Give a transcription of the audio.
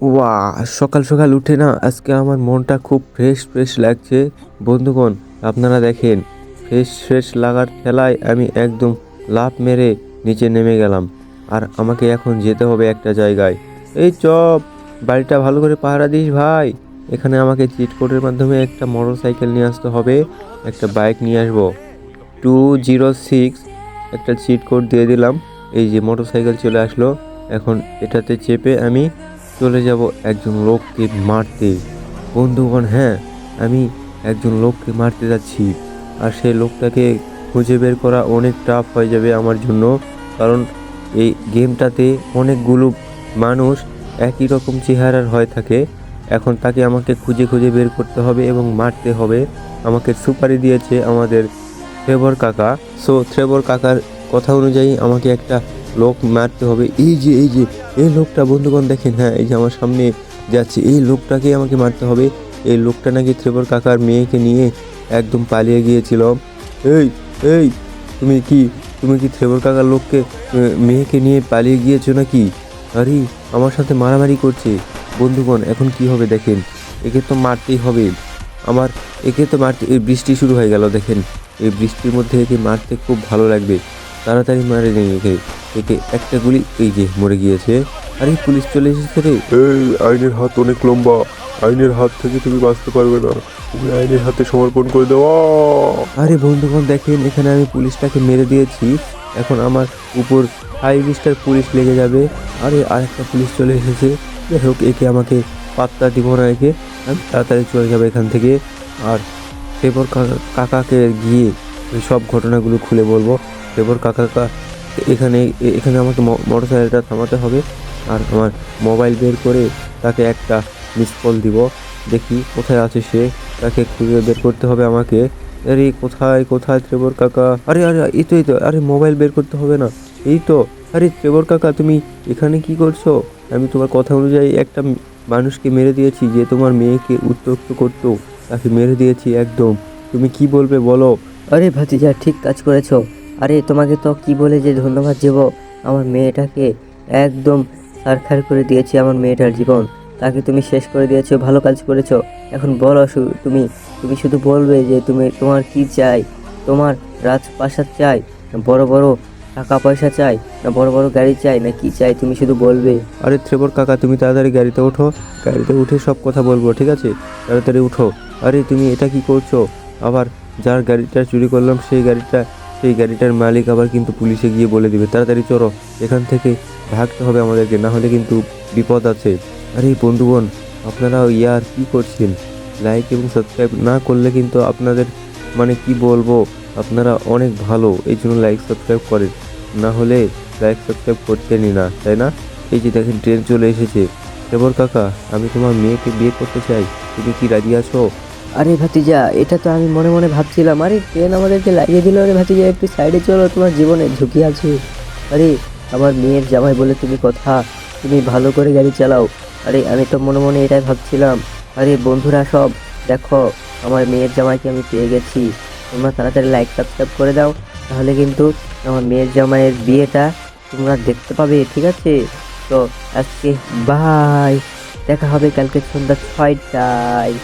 ওয়া সকাল সকাল উঠে না আজকে আমার মনটা খুব ফ্রেশ ফ্রেশ লাগছে। বন্ধুগণ, আপনারা দেখেন ফ্রেশ ফ্রেশ লাগার খেলায় আমি একদম লাফ মেরে নিচে নেমে গেলাম। আর আমাকে এখন যেতে হবে একটা জায়গায়। এই চপ, বাড়িটা ভালো করে পাহারা দিস ভাই। এখানে আমাকে চিট কোডের মাধ্যমে একটা মোটর সাইকেল নিয়ে আসতে হবে, একটা বাইক নিয়ে আসব। টু জিরো সিক্স একটা চিট কোড দিয়ে দিলাম। এই যে মোটর সাইকেল চলে আসলো, এখন এটাতে চেপে আমি চলে যাব একজন লোককে মারতে। বন্ধুগণ হ্যাঁ আমি একজন লোককে মারতে যাচ্ছি। আর সেই লোকটাকে খুঁজে বের করা অনেক টাফ হয়ে যাবে আমার জন্য, কারণ এই গেমটাতে অনেকগুলো মানুষ একই রকম চেহারার হয়ে থাকে। এখন তাকে আমাকে খুঁজে খুঁজে বের করতে হবে এবং মারতে হবে। আমাকে সুপারি দিয়েছে আমাদের থ্রেবর কাকা। সো থ্রেবর কাকার কথা অনুযায়ী আমাকে একটা লোক মারতে হবে। এই যে এই যে, এই লোকটা, বন্ধুগণ দেখেন হ্যাঁ এই যে আমার সামনে যাচ্ছে, এই লোকটাকে আমাকে মারতে হবে। এই লোকটা নাকি থ্রেবর কাকার মেয়েকে নিয়ে একদম পালিয়ে গিয়েছিল। এই এই, তুমি কি তুমি কি থ্রেবর কাকার লোককে মেয়েকে নিয়ে পালিয়ে গিয়েছো নাকি? আরে, আমার সাথে মারামারি করছে। বন্ধুগণ, এখন কি হবে দেখেন, একে তো মারতেই হবে। আমার, একে তো মারতে, এই বৃষ্টি শুরু হয়ে গেল, দেখেন। এই বৃষ্টির মধ্যে একে মারতে খুব ভালো লাগবে। তাড়াতাড়ি মারে নেই একে। একে একটা গুলি এই যে মরে গিয়েছে। আরে পুলিশ চলে এসেছে রে এই আইনের হাত অনেক লম্বা। আইনের হাত থেকে তুমি বাঁচতে পারবে না। তুমি আইনের হাতে সমর্পণ করে দেওয়া আরে বন্ধুগণ দেখেন এখানে আমি পুলিশটাকে মেরে দিয়েছি। এখন আমার উপর ফাইভ স্টার পুলিশ লেগে যাবে। আরে আরেকটা পুলিশ চলে এসেছে। যাই হোক একে আমাকে পাত্তা দিব না একে। আমি তাড়াতাড়ি চলে যাব এখান থেকে। আর কাকা- কাকাকে গিয়ে সব ঘটনাগুলো খুলে বলব। সেবর কাকা এখানে এখানে আমাকে মোটর সাইকেলটা থামাতে হবে। আর আমার মোবাইল বের করে তাকে একটা মিস কল দিব। দেখি কোথায় আছে সে। তাকে খুঁজে বের করতে হবে আমাকে। আরে, কোথায় কোথায় ত্রেবর কাকা? আরে আরে, এই তো এই তো, আরে, মোবাইল বের করতে হবে না। এই তো, আরে ত্রেবর কাকা, তুমি এখানে কি করছ? আমি তোমার কথা অনুযায়ী একটা মানুষকে মেরে দিয়েছি, যে তোমার মেয়েকে উত্তক্ত করতো। তাকে মেরে দিয়েছি একদম। তুমি কি বলবে বলো? আরে ভাতিজা, ঠিক কাজ করেছ। আরে, তোমাকে তো কি বলে যে ধন্যবাদ দেব? আমার মেয়েটাকে একদম সারখার করে দিয়েছি আমার মেয়েটার জীবন। তাকে তুমি শেষ করে দিয়েছ, ভালো কাজ করেছ। এখন বলো তুমি তুমি শুধু বলবে যে তুমি, তোমার কি চাই? তোমার রাজপ্রাসাদ চাই? বড় বড় টাকা পয়সা চাই? না বড় বড় গাড়ি চাই? না কি চাই? তুমি শুধু বলবে। আরে ত্রেবর কাকা, তুমি তাড়াতাড়ি গাড়িতে ওঠো। গাড়িতে উঠে সব কথা বলব, ঠিক আছে? তাড়াতাড়ি উঠো। আরে, তুমি এটা কি করছ? আবার যার গাড়িটা চুরি করলাম, সেই গাড়িটা সেই গাড়িটার মালিক আবার কিন্তু পুলিশে গিয়ে বলে দিবে, তাড়াতাড়ি চলো এখান থেকে ভাগতে হবে আমাদেরকে, না হলে কিন্তু বিপদ আছে। আরে বন্ধুগণ আপনারা ইয়ার কি করছেন? লাইক এবং সাবস্ক্রাইব না করলে কিন্তু আপনাদের মানে কি বলব, আপনারা অনেক ভালো এই জন্য লাইক সাবস্ক্রাইব করেন। না হলে লাইক সাবস্ক্রাইব করতেনই না, তাই না? এই যে দেখেন ট্রেন চলে এসেছে। দেবর কাকা, আমি তোমার মেয়েকে বিয়ে করতে চাই, তুমি কি রাজি আছো? আরে ভাতিজা, এটা তো আমি মনে মনে ভাবছিলাম। আরে, ট্রেন আমাদেরকে লাগিয়ে দিল আরে ভাতিজা, একটু সাইডে চলো, তোমার জীবনে ঝুঁকি আছে। আরে, আমার মেয়ের জামাই বলে তুমি কথা, তুমি ভালো করে গাড়ি চালাও। আরে, আমি তো মনে মনে এটাই ভাবছিলাম। আরে, বন্ধুরা সব, দেখো, আমার মেয়ের জামাইকে আমি পেয়ে গেছি। তোমরা তাড়াতাড়ি লাইক সাবস্ক্রাইব করে দাও। তাহলে কিন্তু আমার মেয়ের জামাইয়ের বিয়েটা তোমরা দেখতে পাবে, ঠিক আছে? তো আজকে বাই দেখা হবে কালকে সন্ধ্যা ছয়টায়।